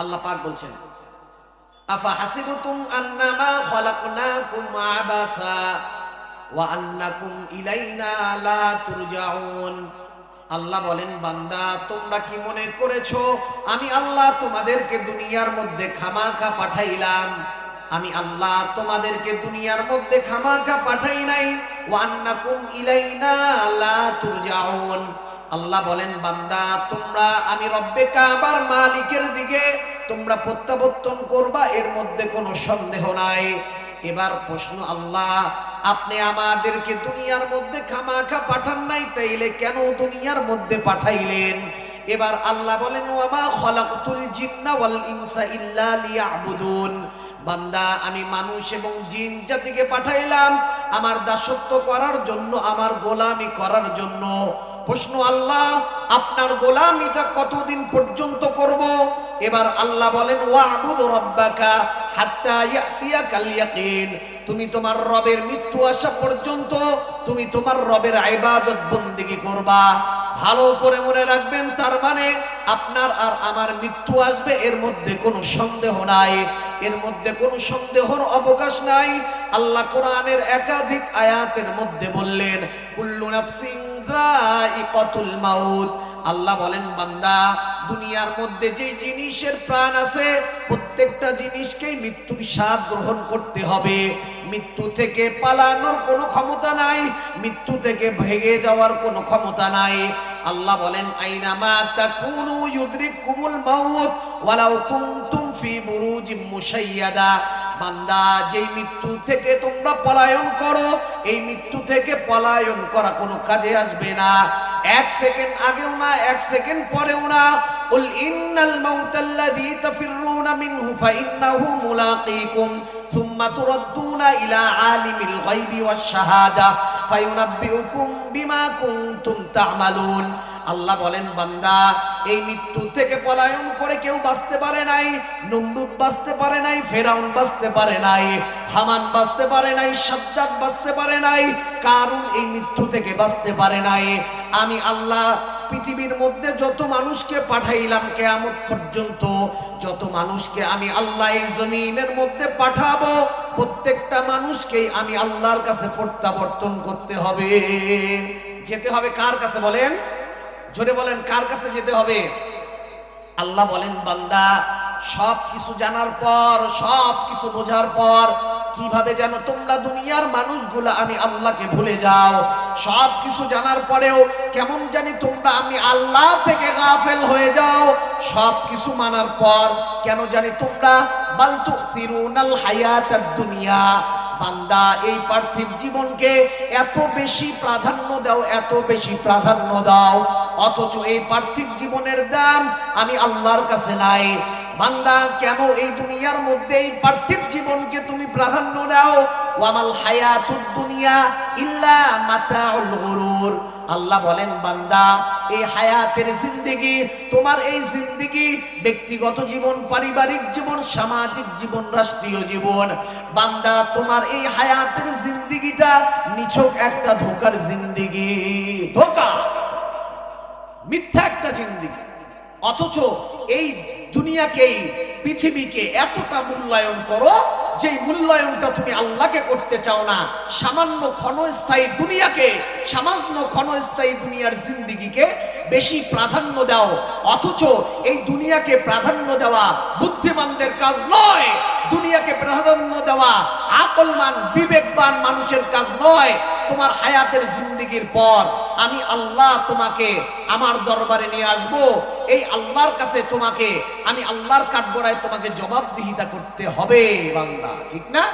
আল্লাহ পাক বলছেন, আফা হাসিবতুম আন্নামা খলাকনাকুম আবাসা ওয়া আন্নাকুম ইলাইনা লা তুরজাউন? আল্লাহ বলেন, বান্দা, তোমরা কি মনে করেছ আমি আল্লাহ তোমাদেরকে দুনিয়ার মধ্যে খামাখা পাঠাইলাম? আমি আল্লাহ তোমাদেরকে দুনিয়ার মধ্যে খামাখা পাঠাই নাই। ওয়ান্নাকুম ইলাইনা লা তুরজাউন। আল্লাহ বলেন, বান্দা, তোমরা আমি রব্বে কাবার মালিকের দিকে তোমরা প্রত্যাবর্তন করবা, এর মধ্যে কোনো সন্দেহ নাই। এবার প্রশ্ন, আল্লাহ, আপনি আমাদেরকে দুনিয়ার মধ্যে খামাখা পাঠান নাই, তাইলে কেন দুনিয়ার মধ্যে পাঠাইলেন? এবার আল্লাহ বলেন, ওয়ামা খলাকতুল জিন্না ওয়াল ইনসা ইল্লা লিয়াবুদুন। বান্দা, আমি মানুষ এবং জিন জাতিকে পাঠাইলাম, আমার দাসত্ব করার জন্য, আমার গোলামি করার জন্য। প্রশ্ন, আল্লাহ, আপনার গোলাম এটা কতদিন পর্যন্ত করব? এবার আল্লাহ বলেন ওয়া রব্বাকা ইয়াতিয়াকাল ইয়াকিন তুমি তোমার রবের মৃত্যু আসা পর্যন্ত তুমি তোমার রবের ইবাদত বন্দেগী করবা। ভালো করে মনে রাখবেন, তার মানে আপনার আর আমার মৃত্যু আসবে, এর মধ্যে কোনো সন্দেহ নাই। এর মধ্যে কোনো সন্দেহর অবকাশ নাই। আল্লাহ কোরআনের একাধিক আয়াতের মধ্যে বললেন, কুল্লু নাফসিন যায়িকাতুল মাউত। আল্লাহ বলেন, বান্দা, দুনিয়ার মধ্যে যে জিনিসের প্রাণ আছে, প্রত্যেকটা জিনিসকেই মৃত্যুর স্বাদ গ্রহণ করতে হবে। মৃত্যু থেকে পালানোর কোনো ক্ষমতা নাই, মৃত্যু থেকে ভেঙে যাওয়ার কোনো ক্ষমতা নাই। আল্লাহ বলেন আইনামা তাকুনু ইউদরিকুমুল মাউত ওয়ালাউ কুনতুম ফি বুরুজিম মুশাইয়াদা বান্দা যেই মৃত্যু থেকে তোমরা পলায়ন করো এই মৃত্যু থেকে পলায়ন করা কোনো কাজে আসবে না এক সেকেন্ড আগেও না এক সেকেন্ড পরেও না قل إن الموت الذي تفرون منه فإنه ملاقيكم ثم تردون إلى عالم الغيب والشهادة আল্লাহ বলেন, বান্দা, এই মৃত্যু থেকে পলায়ন করে কেউ বাঁচতে পারে নাই, নমরুদ বাঁচতে পারে নাই, ফেরাউন বাঁচতে পারে নাই, হামান বাঁচতে পারে নাই, সাজ্জাদ বাঁচতে পারে নাই কারণ এই মৃত্যু থেকে বাঁচতে পারে নাই। আমি আল্লাহ পৃথিবীর মধ্যে যত মানুষকে পাঠাইলাম কেয়ামত পর্যন্ত, যত মানুষকে আমি আল্লাহ এই জমিনের মধ্যে পাঠাবো, প্রত্যেকটা মানুষকেই আমি আল্লাহর কাছে প্রত্যাবর্তন করতে হবে। যেতে হবে কার কাছে বলেন? জোরে বলেন, কার কাছে যেতে হবে? আল্লাহ বলেন, বান্দা সব কিছু জানার পর সব কিছু বোঝার পর কীভাবে যেন তোমরা দুনিয়ার মানুষগুলা আমি আল্লাহকে ভুলে যাও। সব কিছু জানার পরেও কেমন জানি তোমরা আমি আল্লাহ থেকে গাফেল হয়ে যাও। সব কিছু মানার পর কেন জানি তোমরা বালতু ফিরুনাল হায়াতাদ দুনিয়া। বান্দা, এই পার্থিব জীবনকে এত বেশি প্রাধান্য দাও, এত বেশি প্রাধান্য দাও। অথচ এই পার্থিব জীবনের দাম আমি আল্লাহর কাছে নাই। বান্দা, কেন এই দুনিয়ার মধ্যে এই পার্থিব জীবনকে তুমি প্রাধান্য দাও? ওয়ামাল হায়াতুদ দুনিয়া ইল্লা মাতাউল গুরুর। আল্লাহ বলেন, বান্দা, এই হায়াতের জিন্দেগি, তোমার এই জিন্দেগি ব্যক্তিগত জীবন, পারিবারিক জীবন, সামাজিক জীবন, রাষ্ট্রীয় জীবন। বান্দা, তোমার এই হায়াতের জিন্দেগিটা নিছক একটা ধোকার জিন্দেগি। ধোকা! মিথ্যা একটা জিন্দেগি। অথচ এই দুনিয়াকেই পৃথিবীকে এতটা মূল্যায়ন করো যে মূল্যায়নটা তুমি আল্লাহকে করতে চাও না, সামান্য ক্ষণস্থায়ী দুনিয়াকে, সামান্য ক্ষণস্থায়ী দুনিয়ার জিন্দিগিকে বেশি প্রাধান্য দাও। অথচ এই দুনিয়াকে প্রাধান্য দেওয়া বুদ্ধিমানদের কাজ নয়, দুনিয়াকে প্রাধান্য দেওয়া আকলমান, বিবেকবান মানুষের কাজ নয়, তোমার হায়াতের জিন্দিগির পর আমি আল্লাহ তোমাকে আমার দরবারে নিয়ে আসব। এই আল্লাহর কাছে তোমাকে, আমি আল্লাহর কাঠগড়ায় তোমাকে জবাবদিহিতা করতে হবে বান্দা ঠিক না?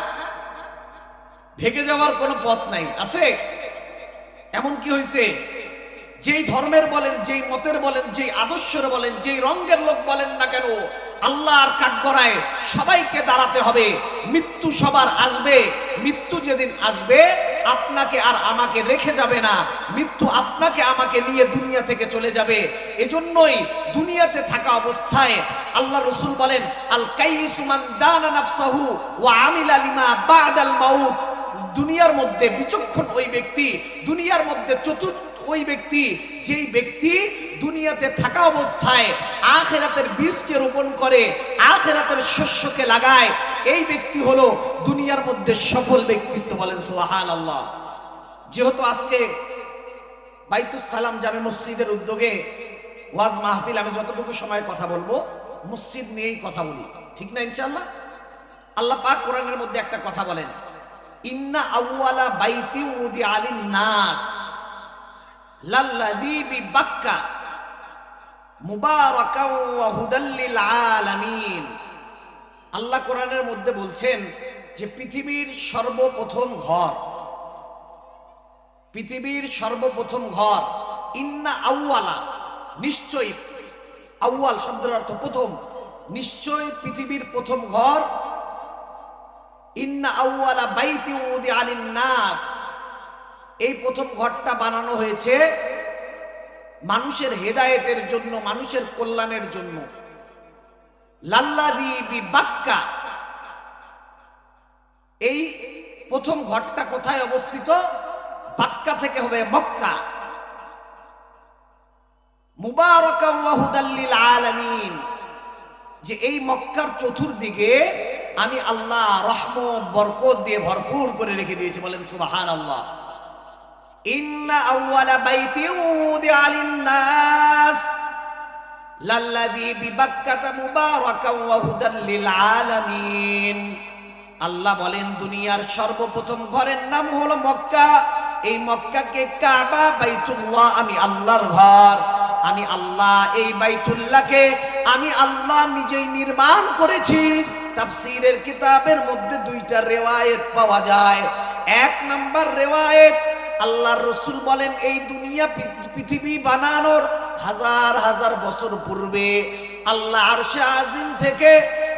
ঢেকে যাওয়ার কোনো পথ নাই, আছে? এমন কি হয়েছে যেই ধর্মের বলেন, যেই মতের বলেন, যেই আদর্শের বলেন, যেই রঙের লোক বলেন না কেন আল্লাহ আল্লাহর কাঠগড়ায় সবাইকে দাঁড়াতে হবে। মৃত্যু সবার আসবে, মৃত্যু যেদিন আসবে আপনাকে আর আমাকে রেখে যাবে না। মৃত্যু আপনাকে আমাকে নিয়ে দুনিয়া থেকে চলে যাবে। এজন্যই দুনিয়াতে থাকা অবস্থায় আল্লাহ রসুল বলেন আল কাইসুমান দানা ওয়া দুনিয়ার মধ্যে বিচক্ষণ ওই ব্যক্তি, দুনিয়ার মধ্যে চতুর্থ ওই ব্যক্তি, যেই ব্যক্তি দুনিয়াতে থাকা অবস্থায় আখেরাতের বীজকে রোপণ করে, আখেরাতের শস্যকে লাগায় এই ব্যক্তি হলো দুনিয়ার মধ্যে সফল ব্যক্তিত্ব বলেন সোহান আল্লাহ যেহেতু আজকে বাইতুস সালাম জামে মসজিদের উদ্যোগে ওয়াজ মাহফিল, আমি যতটুকু সময় কথা বলব, মসজিদ নিয়েই কথা বলি। ঠিক না ইনশাআল্লাহ? আল্লাহ পাক কোরআনের মধ্যে একটা কথা বলেন, ইন্না আউয়ালা বাইতি উদি আলিন নাস লাল্লাযী বিবাক্কা মুবারাকাও ওয়া আলামিন। আল্লাহ কোরআনের মধ্যে বলছেন যে পৃথিবীর সর্বপ্রথম ঘর, পৃথিবীর সর্বপ্রথম ঘর, ইন্না আউয়ালা নিশ্চয়ই আউয়াল শব্দের অর্থ প্রথম নিশ্চয় পৃথিবীর প্রথম ঘর, ইন্না আউয়ালা বাইতি উদি আলিন নাস এই প্রথম ঘরটা বানানো হয়েছে মানুষের হেদায়েতের জন্য, মানুষের কল্যাণের জন্য। লাল্লাদি এই প্রথম ঘরটা কোথায় অবস্থিত? বাক্কা থেকে হবে মক্কা। মুবারকা আলামিন। যে এই মক্কার চতুর্দিকে আমি আল্লাহ রহমত, বরকত দিয়ে ভরপুর করে রেখে দিয়েছি। বলেন সুবাহান আল্লাহ ইন্না আউয়ালা বাইতি উদিআ লিন-নাস লাল্লাযী বিবাক্কাতা মুবারাকাও ওয়া হুদাল লিল আল্লাহ বলেন, দুনিয়ার সর্বপ্রথম ঘরের নাম হলো মক্কা। এই মক্কাকে কাবা, বাইতুল্লাহ, আমি আল্লাহর ঘর। আমি আল্লাহ এই বাইতুল্লাহকে আমি আল্লাহ নিজেই নির্মাণ করেছি। তাফসীরের কিতাবের মধ্যে দুইটা রেওয়ায়েত পাওয়া যায়। এক নাম্বার রেওয়ায়েত আল্লাহর রসুল বলেন, এই দুনিয়া পৃথিবী বানানোর হাজার হাজার বছর পূর্বে আল্লাহ আরশে আজিম থেকে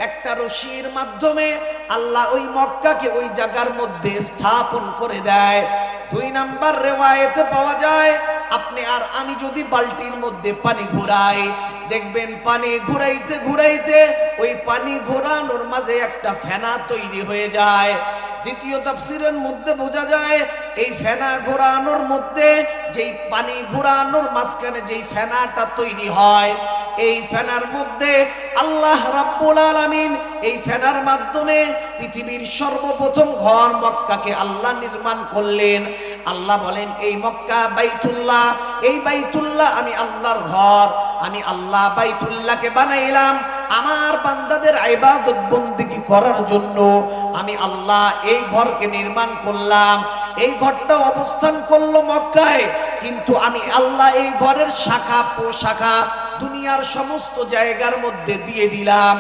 একটা রশির মাধ্যমে আল্লাহ ওই মক্কাকে ওই জায়গার মধ্যে স্থাপন করে দেয়। দুই নাম্বার রেওয়ায়েতে পাওয়া যায়, আপনি আর আমি যদি বালতির মধ্যে পানি ঘোরাই দেখবেন পানি ঘুরাইতে ঘুরাইতে ওই পানি ঘোরানোর মাঝে একটা ফেনা তৈরি হয়ে যায়। দ্বিতীয় তাফসিরের মধ্যে বোঝা যায়, এই ফেনা ঘোরানোর মধ্যে যেই পানি ঘোরানোর মাঝখানে যেই ফেনাটা তৈরি হয় এই ফেনার মধ্যে আল্লাহ রাব্বুল আলামিন এই ফেনার মাধ্যমে পৃথিবীর সর্বপ্রথম ঘর মক্কাকে আল্লাহ নির্মাণ করলেন। আল্লাহ বলেন, এই মক্কা বাইতুল্লাহ, এই বাইতুল্লাহ আমি আল্লাহর ঘর। আমি আল্লাহ বাইতুল্লাহকে বানাইলাম আমার বান্দাদের ইবাদত বন্দেগী করার জন্য। আমি আল্লাহ এই ঘরকে নির্মাণ করলাম। এই ঘরটা অবস্থান করল মক্কায়। কিন্তু আমি আল্লাহ এই ঘরের শাখা, পোশাখা, দুনিয়ার সমস্ত জায়গার মধ্যে দিয়ে দিলাম।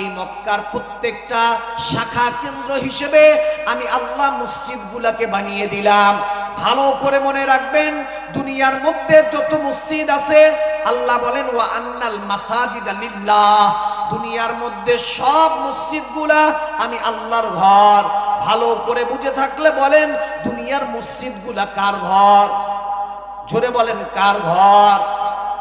এই মক্কার প্রত্যেকটা শাখা কেন্দ্র হিসেবে আমি আল্লাহ মসজিদগুলাকে বানিয়ে দিলাম। ভালো করে মনে রাখবেন, দুনিয়ার মধ্যে যত মসজিদ আছে, আল্লাহ বলেন, ওয়া আন্নাল মাসাজিদ লিল্লাহ। দুনিয়ার মধ্যে সব মসজিদগুলা আমি আল্লাহর ঘর। ভালো করে বুঝে থাকলে বলেন, দুনিয়ার মসজিদগুলা কার ঘর? জোরে বলেন, কার ঘর?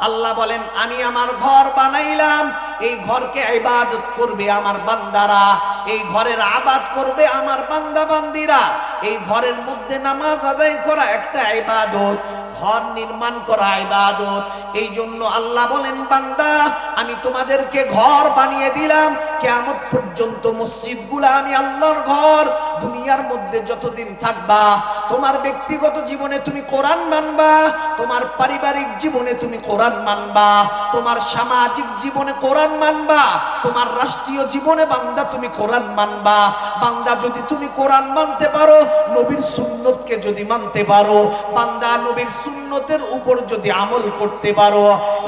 আল্লাহ বলেন, আমি আমার ঘর বানাইলাম। এই ঘরকে ইবাদত করবে আমার বান্দারা। এই ঘরের আবাদ করবে আমার বান্দা বান্দিরা এই ঘরের মধ্যে নামাজ আদায় করা একটা ইবাদত। ঘর নির্মাণ করা ইবাদত। এই জন্য আল্লাহ বলেন, বান্দা, আমি তোমাদেরকে ঘর বানিয়ে দিলাম। কেমন পর্যন্ত মসজিদগুলা আমি আল্লাহর ঘর। দুনিয়ার মধ্যে যতদিন থাকবা, তোমার ব্যক্তিগত জীবনে তুমি কোরআন মানবা, তোমার পারিবারিক জীবনে তুমি কোরআন মানবা, তোমার সামাজিক জীবনে কোরআন মানবা, তোমার রাষ্ট্রীয় জীবনে বান্দা তুমি কোরআন মানবা। বান্দা, যদি তুমি কোরআন মানতে পারো, নবীর সুন্নতকে যদি মানতে পারো, বান্দা, নবীর সুন্নতের উপর যদি আমল করতে পারো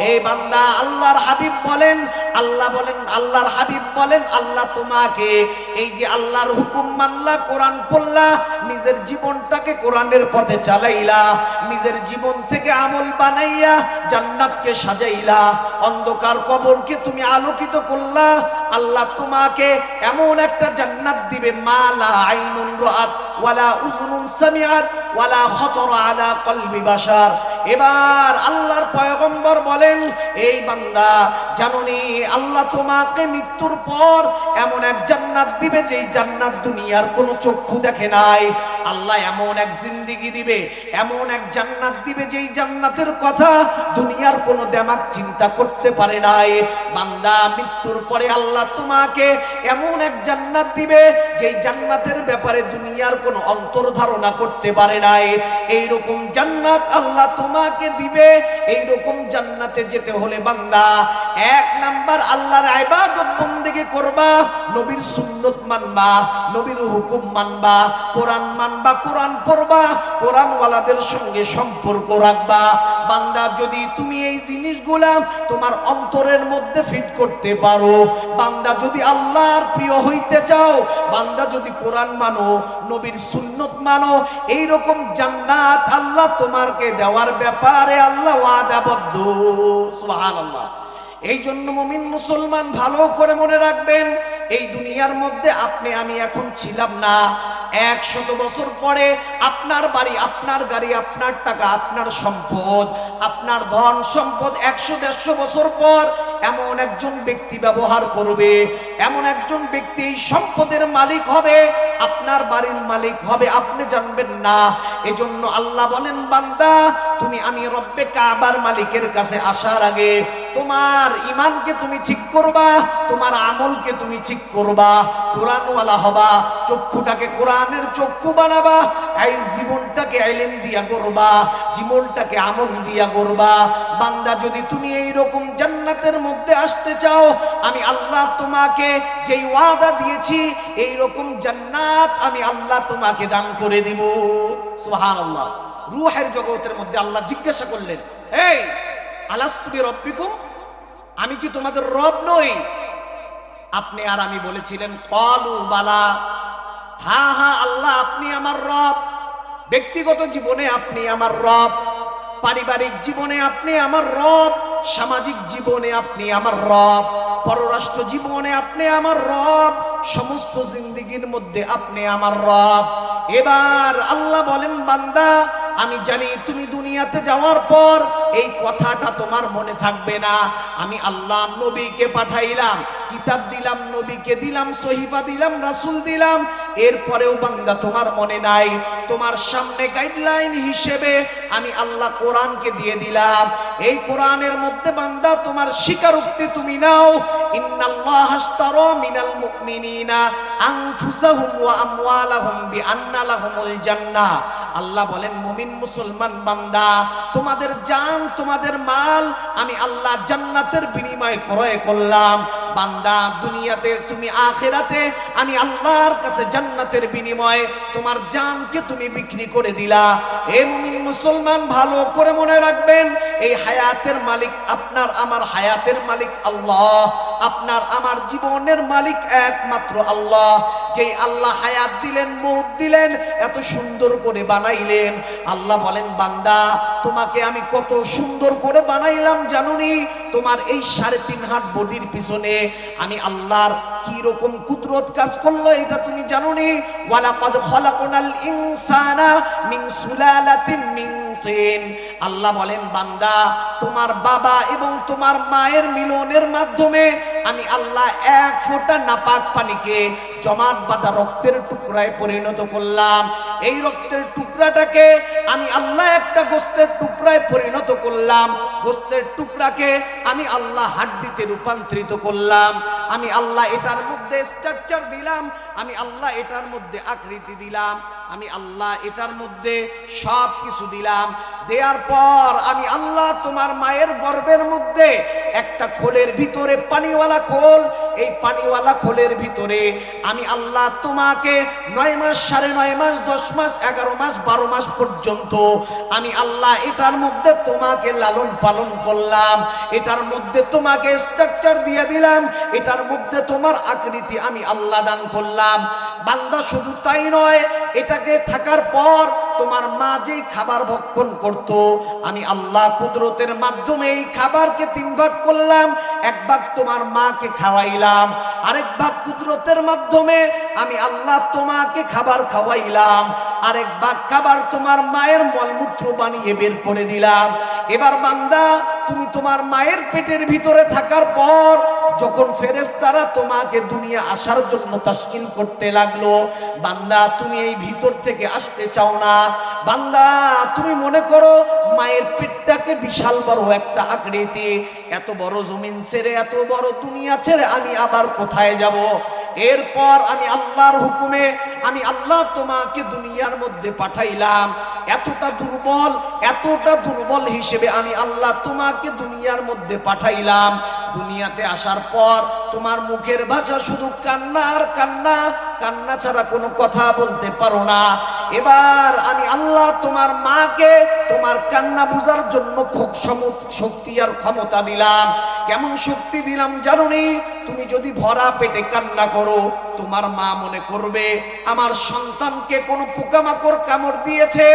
এই বান্দা, আল্লাহর হাবিব বলেন, আল্লাহ বলেন, আল্লাহর হাবিব বলেন, আল্লাহ তোমাকে এই যে আল্লাহর হুকুম মানলা, কোরআন পড়লা, নিজের জীবনটাকে কোরআনের পথে চালাইলা, নিজের জীবন থেকে আমল বানাইয়া জান্নাতকে সাজাইলা, অন্ধকার কবরকে তুমি আলোকিত করলা, আল্লাহ তোমাকে এমন একটা জান্নাত দিবে, মালা আইনুন রাত ولا أذن سمعت ولا خطر على قلب بشر. এবার আল্লাহর পয়গম্বর বলেন, এই বান্দা, জানুনি আল্লাহ তোমাকে মৃত্যুর পর এমন এক জান্নাত দিবে যেই জান্নাত দুনিয়ার কোনো চক্ষু দেখে নাই। আল্লাহ এমন এক জিন্দিগি দিবে, এমন এক জান্নাত দিবে যেই জান্নাতের কথা দুনিয়ার কোনো দেমাক চিন্তা করতে পারে নাই। বান্দা, মৃত্যুর পরে আল্লাহ তোমাকে এমন এক জান্নাত দিবে যেই জান্নাতের ব্যাপারে দুনিয়ার কোনো অন্তর ধারণা করতে পারে নাই। এইরকম জান্নাত আল্লাহ তোমাকে দিবে এই রকম জান্নাতে যেতে হলে বান্দা, এক নাম্বার আল্লাহর ইবাদত বন্দেগী করবা, নবীর সুন্নত মানবা, নবীর হুকুম মানবা, কোরআন মানবা, কোরআন পড়বা কোরআন ওয়ালাদের সঙ্গে সম্পর্ক রাখবা। বান্দা, যদি তুমি এই জিনিসগুলা তোমার অন্তরের মধ্যে ফিট করতে পারো, বান্দা যদি আল্লাহর প্রিয় হইতে চাও, বান্দা যদি কোরআন মানো, নবীর সুন্নত মানো এই রকম জান্নাত আল্লাহ তোমাকে দেওয়ার ব্যাপারে আল্লাহ ওয়াদাবদ্ধ এই জন্য মুমিন মুসলমান ভালো করে মনে রাখবেন, এই দুনিয়ার মধ্যে আপনি, আমি এখন ছিলাম না। একশত বছর পরে আপনার বাড়ি, আপনার গাড়ি, আপনার টাকা, আপনার সম্পদ, আপনার ধন সম্পদ একশো, দেড়শো বছর পর এমন একজন ব্যক্তি ব্যবহার করবে, এমন একজন ব্যক্তি সম্পদের মালিক হবে, আপনার বাড়ির মালিক হবে, আপনি জানবেন না। এজন্য আল্লাহ বলেন, বান্দা, তুমি আমি রব্বে কাবার মালিকের কাছে আসার আগে তোমার ইমানকে তুমি ঠিক করবা, তোমার আমলকে তুমি ঠিক করবা। কোরআনওয়ালা হবা, চক্ষুটাকে কোরআনের চক্ষু বানাবা এই জীবনটাকে আইলেন দিয়া করবা জীবনটাকে আমল দিয়া করবা বান্দা, যদি তুমি এই রকম জান্নাতের মধ্যে আসতে চাও, আমি আল্লাহ তোমাকে যেই ওয়াদা দিয়েছি এই রকম জান্নাত আমি আল্লাহ তোমাকে দান করে দিব। সুবহানাল্লাহ। রুহের জগতের মধ্যে আল্লাহ জিজ্ঞাসা করলেন, এই আলাস্তুবি রব্বিকুম আমি কি তোমাদের রব নই? আপনি আর আমি বলেছিলেন কলু বালা হা হা, আল্লাহ, আপনি আমার রব। ব্যক্তিগত জীবনে আপনি আমার রব। পারিবারিক জীবনে আপনি আমার রব। সামাজিক জীবনে আপনি আমার রব। পররাষ্ট্র জীবনে আপনি আমার রব। সমস্ত জিন্দিগির মধ্যে আপনি আমার রব। এবার আল্লাহ বলেন, বান্দা, আমি জানি তুমি দুনিয়াতে যাওয়ার পর এই কথাটা তোমার মনে থাকবে না। আমি আল্লাহ নবীকে পাঠাইলাম। কিতাব দিলাম, নবীকে দিলাম, সহিফা দিলাম, রাসুল দিলাম। এরপরেও বান্দা তোমার মনে নাই। তোমার সামনে গাইডলাইন হিসেবে আমি আল্লাহ কোরআনকে দিয়ে দিলাম। এই কোরআনের মধ্যে বান্দা তোমার স্বীকারোক্তি তুমি নাও। ইন্নাল্লাহ মিনাল মুমিনিনা আনফুসাহুম ওয়া আমওয়ালাহুম বিআন্না জান্নাহ আল্লাহ বলেন, মুমিন মুসলমান বান্দা, তোমাদের জান, তোমাদের মাল আমি আল্লাহ জান্নাতের বিনিময় ক্রয় করলাম। বান্দা, দুনিয়াতে তুমি আখেরাতে, আমি আল্লাহর কাছে জান্নাতের বিনিময়ে তোমার জানকে তুমি বিক্রি করে দিলা। এ মুমিন মুসলমান, ভালো করে মনে রাখবেন, এই হায়াতের মালিক আপনার, আমার হায়াতের মালিক আল্লাহ। আপনার, আমার জীবনের মালিক একমাত্র আল্লাহ। যেই আল্লাহ হায়াত দিলেন, মৌত দিলেন, এত সুন্দর করে বানাইলেন। আল্লাহ বলেন, বান্দা, তোমাকে আমি কত সুন্দর করে বানাইলাম, জানুনি? তোমার এই সাড়ে তিন হাত বডির পিছনে আমি আল্লাহর কি রকম কুদরত কাজ করল, এটা তুমি জানুনি? ওয়ালাকাদ খলাকনাল ইনসানা মিন সুলালাতিন মিন আল্লাহ বলেন, বান্দা, তোমার বাবা এবং তোমার মায়ের মিলনের মাধ্যমে আমি আল্লাহ এক ফোঁটা নাপাক পানিকে জমাট বাঁধা রক্তের টুকরায় পরিণত করলাম। এই রক্তের টুকরাটাকে আমি আল্লাহ একটা গোস্তের টুকরায় পরিণত করলাম। গোস্তের টুকরাকে আমি আল্লাহ হাড্ডিতে রূপান্তরিত করলাম। আমি আল্লাহ এটার মধ্যে স্ট্রাকচার দিলাম। আমি আল্লাহ এটার মধ্যে আকৃতি দিলাম। আমি আল্লাহ এটার মধ্যে সব কিছু দিলাম। দেওয়ার পর আমি আল্লাহ তোমার মায়ের গর্ভের মধ্যে একটা খোলের ভিতরে পানিওয়ালা খোল। এই পানিওয়ালা খোলের ভিতরে আমি আল্লাহ তোমাকে নয় মাস সাড়ে নয় মাস দশ মাস এগারো মাস বারো মাস পর্যন্ত আমি আল্লাহ এটার মধ্যে তোমাকে লালন পালন করলাম, এটার মধ্যে তোমাকে স্ট্রাকচার দিয়ে দিলাম, এটার মধ্যে তোমার আকৃতি আমি আল্লাহ দান করলাম। বান্দা শুধু তাই নয়, এটাকে থাকার পর তোমার মা যেই খাবার ভক্ষণ করত, আমি আল্লাহ কুদরতের মাধ্যমে এই খাবারকে তিন ভাগ করলাম, এক ভাগ তোমার মাকে খাওয়াইলাম, আরেক ভাগ কুদরতের মাধ্যমে আমি আল্লাহ তোমাকে খাবার খাওয়াইলাম, আরেক ভাগ খাবার তোমার মায়ের মলমূত্র বানিয়ে বের করে দিলাম। এবার বান্দা তুমি তোমার মায়ের পেটের ভিতরে থাকার পর যখন ফেরেস্তারা তোমাকে দুনিয়া আসার জন্য তাস্কিল করতে লাগল, বান্দা তুমি এই ভিতর থেকে আসতে চাও না। বান্দা তুমি মনে করো মায়ের পেটটাকে বিশাল বড় একটা আকৃতি। এত বড় জমিন ছেড়ে, এত বড় দুনিয়া ছেড়ে আমি আবার কোথায় যাব? এরপর আমি আল্লাহর হুকুমে আমি আল্লাহ তোমাকে দুনিয়ার মধ্যে পাঠাইলাম। এতটা দুর্বল এতটা দুর্বল হিসেবে আমি আল্লাহ তোমাকে দুনিয়ার মধ্যে পাঠাইলাম। দুনিয়াতে আসার পর তোমার মুখের ভাষা শুধু কান্না আর কান্না কান্না ছাড়া কোনো কথা বলতে পারো না। এবার আমি আল্লাহ তোমার মাকে তোমার কান্না বুঝার জন্য খুব শক্তি আর ক্ষমতা দিলাম। কেমন শক্তি দিলাম জানো? তুমি যদি ভরা পেটে কান্না করো, তোমার মা মনে করবে, আমার সন্তানকে কোনো পোকামাকড় কামড় দিয়েছে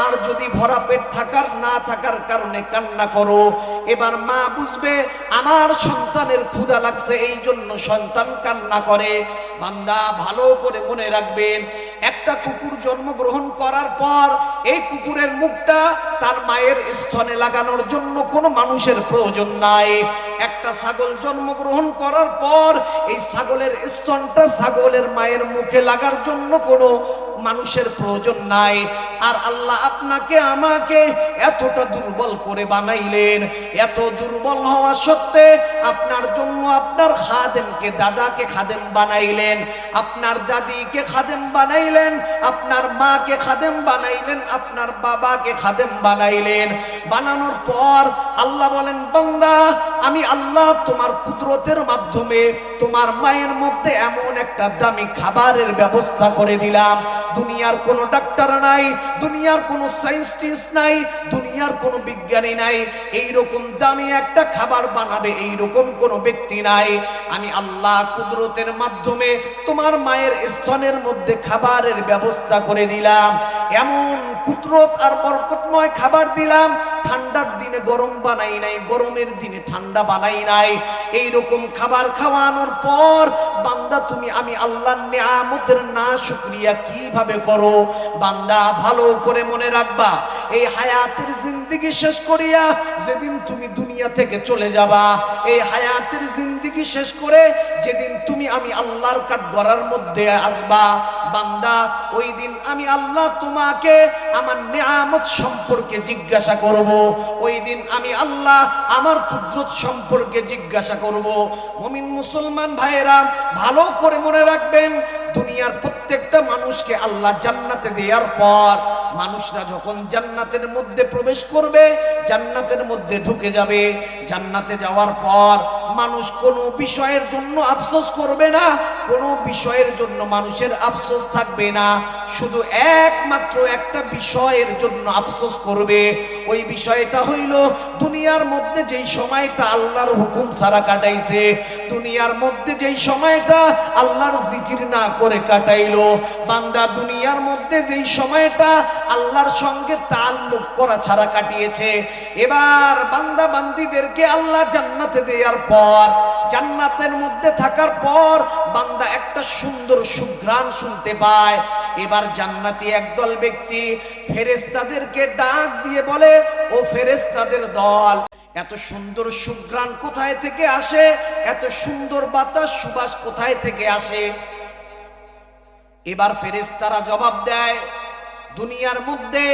আর যদি ভরা পেট থাকার, না থাকার কারণে কান্না করো, এবার মা বুঝবে, আমার সন্তানের ক্ষুধা লাগছে এই জন্য সন্তান কান্না করে বান্দা ভালো করে মনে রাখবেন একটা কুকুর জন্মগ্রহণ করার পর এই কুকুরের মুখটা তার মায়ের স্থানে লাগানোর জন্য কোনো মানুষের প্রয়োজন নাই। একটা ছাগল জন্মগ্রহণ করার পর এই ছাগলের স্তনটা ছাগলের মায়ের মুখে লাগার জন্য কোনো মানুষের প্রয়োজন নাই। আর আল্লাহ আপনাকে, আমাকে এতটা দুর্বল করে বানাইলেন। এত দুর্বল হওয়া সত্ত্বে আপনার জন্য আপনার খাদেমকে, দাদাকে খাদেম বানাইলেন। আপনার দাদিকে খাদেম বানাইলেন। আপনার মাকে খাদেম বানাইলেন। আপনার বাবাকে খাদেম বানাইলেন। বানানোর পর আল্লাহ বলেন, বন্দা, আমি আল্লাহ তোমার কুদরতের মাধ্যমে তোমার মায়ের মধ্যে এমন একটা দামি খাবারের ব্যবস্থা করে দিলাম। দুনিয়ার কোনো ডাক্তার নাই, দুনিয়ার কোনো সায়েন্টিস্ট নাই, দুনিয়ার কোনো বিজ্ঞানী নাই। এই রকম দামি একটা খাবার বানাবে এই রকম কোনো ব্যক্তি নাই। আমি আল্লাহ কুদরতের মাধ্যমে তোমার মায়ের স্তনের মধ্যে খাবারের ব্যবস্থা করে দিলাম। এমন কুদরত আর বরকতময় খাবার দিলাম ঠান্ডার দিনে গরম বানাই নাই, গরমের দিনে ঠান্ডা বানাই নাই। এই রকম খাবার খাওয়ানোর পর, বান্দা তুমি, আমি আল্লাহর নিয়ামতের না শুকরিয়া কীভাবে করো? বান্দা, ভালো করে মনে রাখবা, এই হায়াতের জিন্দিগি শেষ করিয়া যেদিন তুমি দুনিয়া থেকে চলে যাবা, এই হায়াতের জিন্দিগি শেষ করে যেদিন তুমি আমি আল্লাহর কাঠ গড়ার মধ্যে আসবা, বান্দা ওই দিন আমি আল্লাহ তোমাকে আমার নিয়ামত সম্পর্কে জিজ্ঞাসা করব। ওই দিন আমি আল্লাহ আমার কুদরত সম্পর্কে জিজ্ঞাসা করব। মুমিন মুসলমান ভাইয়েরা, ভালো করে মনে রাখবেন, দুনিয়ার প্রত্যেকটা মানুষকে আল্লাহ জান্নাতে দেওয়ার পর মানুষরা যখন জান্নাতের মধ্যে প্রবেশ করবে, জান্নাতের মধ্যে ঢুকে যাবে। জান্নাতে যাওয়ার পর মানুষ কোনো বিষয়ের জন্য আফসোস করবে না কোনো বিষয়ের জন্য মানুষের আফসোস থাকবে না। শুধু একমাত্র একটা বিষয়ের জন্য আফসোস করবে। ওই বিষয়টা হইল দুনিয়ার মধ্যে যেই সময়টা আল্লাহর হুকুম ছাড়া কাটাইছে, দুনিয়ার মধ্যে যেই সময়টা আল্লাহর জিকির না করে কাটাইলো, বান্দা দুনিয়ার মধ্যে যেই সময়টা আল্লাহর সঙ্গে তাল তাল্লুক করা ছাড়া কাটিয়েছে। এবার বান্দা বান্দিদেরকে আল্লাহ জান্নাতে দেওয়ার পর, জান্নাতের মধ্যে থাকার পর বান্দা একটা সুন্দর সুঘ্রাণ শুনতে পায়। এবার জান্নাতি একদল ব্যক্তি ফেরেস্তাদেরকে ডাক দিয়ে বলে, ও ফেরেস্তাদের দল, এত সুন্দর সুঘ্রাণ কোথায় থেকে আসে? এত সুন্দর বাতাস, সুবাস কোথায় থেকে আসে? এবার ফেরেস্তারা জবাব দেয়, দুনিয়ার মধ্যে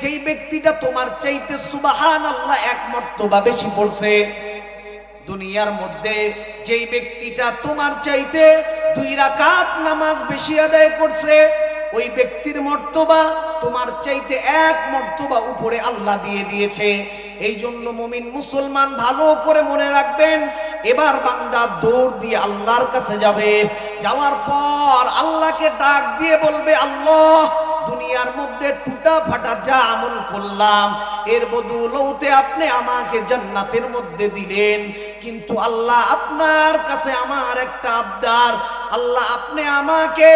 যেই ব্যক্তিটা তোমার চাইতে সুবাহান আল্লাহ এক মর্তবা বেশি পড়ছে, দুনিয়ার মধ্যে যেই ব্যক্তিটা তোমার চাইতে দুই রাকাত নামাজ বেশি আদায় করছে ওই ব্যক্তির মর্তবা তোমার চাইতে এক মর্তবা উপরে আল্লাহ দিয়ে দিয়েছে। এই জন্য মুমিন মুসলমান ভালো করে মনে রাখবেন, এবার বান্দা দৌড় দিয়ে আল্লাহর কাছে যাবে। যাওয়ার পর আল্লাহকে ডাক দিয়ে বলবে, আল্লাহ, দুনিয়ার মধ্যে টুটা ফাটা যা আমল করলাম, এর বদৌলতে আপনি আমাকে জান্নাতের মধ্যে দিলেন। কিন্তু আল্লাহ আপনার কাছে আমার একটা আবদার। আল্লাহ আপনি আমাকে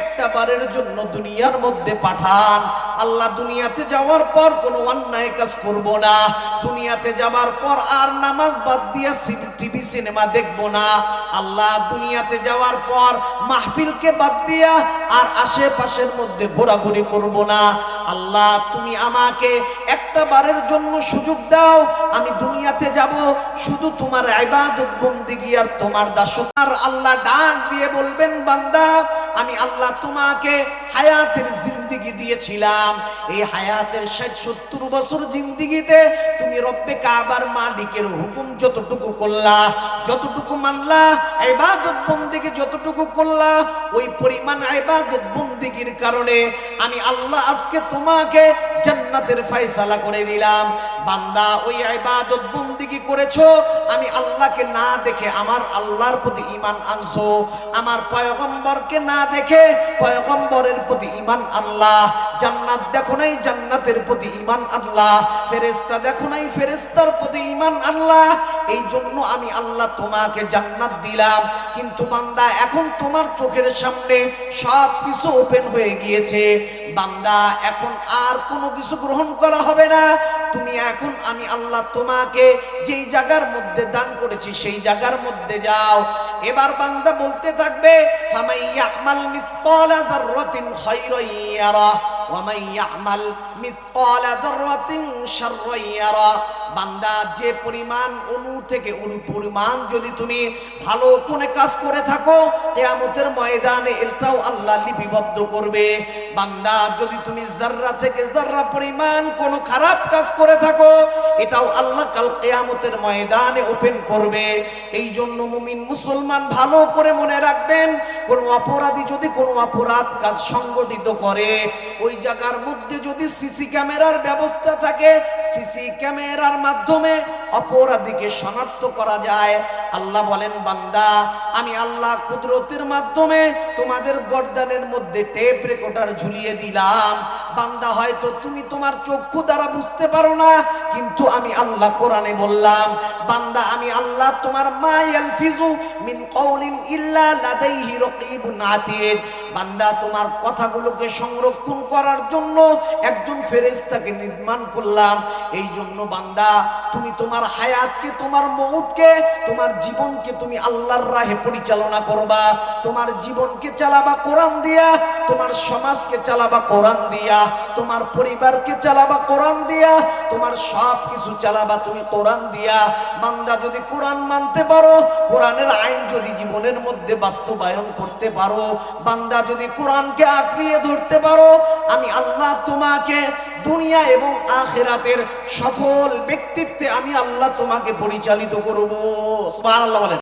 একটা বারের জন্য দুনিয়ার মধ্যে পাঠান। আল্লাহ দুনিয়াতে যাওয়ার পর কোনো অন্যায় কাজ করব না। দুনিয়াতে যাওয়ার পর আর নামাজ বাদ দিয়ে টিভি সিনেমা দেখব না। আল্লাহ দুনিয়াতে যাওয়ার পর মাহফিলকে বাদ দিয়া আর আশেপাশের মধ্যে ঘোরাঘুরি করব না। আল্লাহ তুমি আমাকে একটা বারের জন্য সুযোগ দাও। আমি দুনিয়াতে যাব শুধু তোমার আর তোমার আল্লাহ ডাক দিয়ে বলবেন, বান্দা, আমি আল্লাহ তোমাকে হায়াতের জিন্দিগি দিয়েছিলাম। এই হায়াতের ষাট সত্তর বছর জিন্দিগিতে তুমি রব্বে কাবার মালিকের হুকুম যতটুকু করলা, যতটুকু মানলা, ইবাদত বন্দিগি যতটুকু করলা, ওই পরিমাণ ইবাদত বন্দিগির কারণে আমি আল্লাহ আজকে তোমাকে জান্নাতের ফয়সালা করে দিলাম। বান্দা, ওই ইবাদত বন্দিগি করেছ? আমি আল্লাহকে না দেখে আমার আল্লাহর প্রতি ঈমান আনছো। আমার পয়গম্বরকে না দেখে পয়গম্বরের প্রতি ঈমান আল্লাহ জান্নাত দেখো নাই, জান্নাতের প্রতি ঈমান আল্লাহ ফেরেশতা দেখো নাই, ফেরেশতার প্রতি ঈমান আল্লাহ এই জন্য আমি আল্লাহ তোমাকে জান্নাত দিলাম। কিন্তু বান্দা, এখন তোমার চোখের সামনে সব কিছু ওপেন হয়ে গিয়েছে। বান্দা, এখন আর কোনো কিছু গ্রহণ করা হবে না। তুমি এখন আমি আল্লাহ তোমাকে যেই জায়গার মধ্যে দান করেছি, সেই জায়গার মধ্যে যাও। এবার বান্দা বলতে থাকবে ফামাইয়া আমাল মিথকালা যাররাতিন খায়রান ইয়ারা। ওয়া মান ইয়ামাল মিথকালা যাররাতিন শাররান বান্দা, যে পরিমাণ অনু থেকে অনু পরিমাণ যদি তুমি ভালো কোনে কাজ করে থাকো, কিয়ামতের ময়দানে এটাও আল্লাহ লিপিবদ্ধ করবে। বান্দা, যদি তুমি জাররা থেকে জাররা পরিমাণ কোন খারাপ কাজ করে থাকো, এটাও আল্লাহ কাল কিয়ামতের ময়দানে ওপেন করবে। এই জন্য মুমিন মুসলমান ভালো করে মনে রাখবেন, কোন অপরাধী যদি কোনো অপরাধ কাজ সংগঠিত করে, ওই জায়গার মধ্যে যদি সিসি ক্যামেরার ব্যবস্থা থাকে সিসি ক্যামেরার মাধ্যমে অপরাধীকে শনাক্ত করা যায়। আল্লাহ বলেন, বান্দা, আমি আল্লাহ কুদরতের মাধ্যমে তোমাদের গর্দানের মধ্যে টেপ রেকর্ডার ঝুলিয়ে দিলাম। বান্দা, হয়তো তুমি তোমার চক্ষু দ্বারা বুঝতে পারো না, কিন্তু আমি আল্লাহ কোরআনে বললাম, বান্দা, আমি আল্লাহ তোমার মা ইয়ালফিজু মিন কওলিন ইল্লা লাদাইহি রাকিবুন আতীদ। বান্দা, তোমার কথাগুলোকে সংরক্ষণ করার জন্য একজন ফেরেশতাকে নির্মাণ করলাম। এই জন্য বান্দা, তুমি তোমার হায়াতকে, তোমার মৌতকে তোমার জীবনকে তুমি আল্লাহর রাহে পরিচালনা করবা। তোমার জীবনকে চালাবা কোরআন দিয়া, তোমার সমাজকে চালাবা কোরআন দিয়া, তোমার পরিবারকে চালাবা কোরআন দিয়া, তোমার সব কিছু চালাবা তুমি কোরআন দিয়া। বান্দা যদি কোরআন মানতে পারো, কোরআনের আইন যদি জীবনের মধ্যে বাস্তবায়ন করতে পারো, বান্দা যদি কোরআনকে আঁকড়িয়ে ধরতে পারো, আমি আল্লাহ তোমাকে দুনিয়া এবং আখেরাতের সফল ব্যক্তিত্বে আমি আল্লাহ তোমাকে পরিচালিত করব। বলেন।